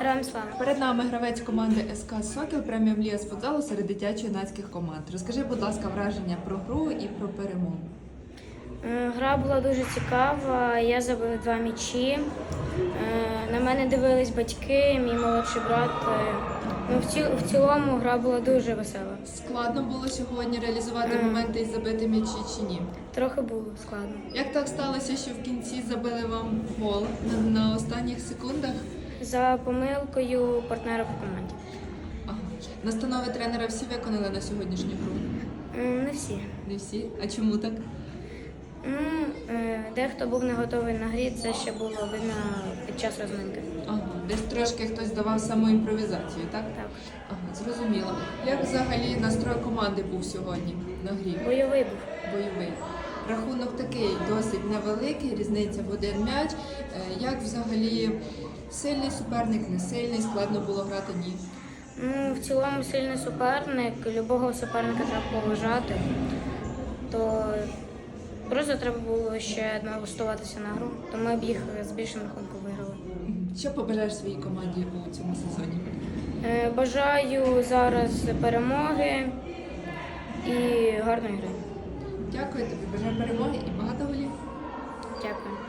Героям слава. Перед нами гравець команди СК Сокіл преміум ліга з футзалу серед дитячо-юнацьких команд. Розкажи, будь ласка, враження про гру і про перемогу. Е, Гра була дуже цікава. Я забив два м'ячі. Е, На мене дивились батьки, мій молодший брат. Е, Ну, в, ці, в цілому гра була дуже весела. Складно було сьогодні реалізувати Мгм. моменти і забити м'ячі чи ні? Трохи було складно. Як так сталося, що в кінці забили вам гол на, на останніх секундах? За помилкою партнера по команді. Ага. Настанови тренера всі виконали на сьогоднішню гру? Не всі. Не всі. А чому так? Ну, е, дехто був не готовий на грі, це ще було видно під час розминки. Ага. Десь трошки хтось давав самоімпровізацію, так? Так. Ага, зрозуміло. Як взагалі настрой команди був сьогодні на грі? Бойовий був. бойовий. Рахунок такий досить невеликий, різниця в один м'яч. Е, Як взагалі сильний суперник, не сильний, складно було грати ні. Ну, в цілому сильний суперник, любого суперника треба поважати. То просто треба було ще налаштуватися на гру, то ми б їх з більшим рахунком виграли. Що побажаєш своїй команді у цьому сезоні? Е, Бажаю зараз перемоги і гарної гри. Дякую тобі, бажаю перемоги і багато голів. Дякую.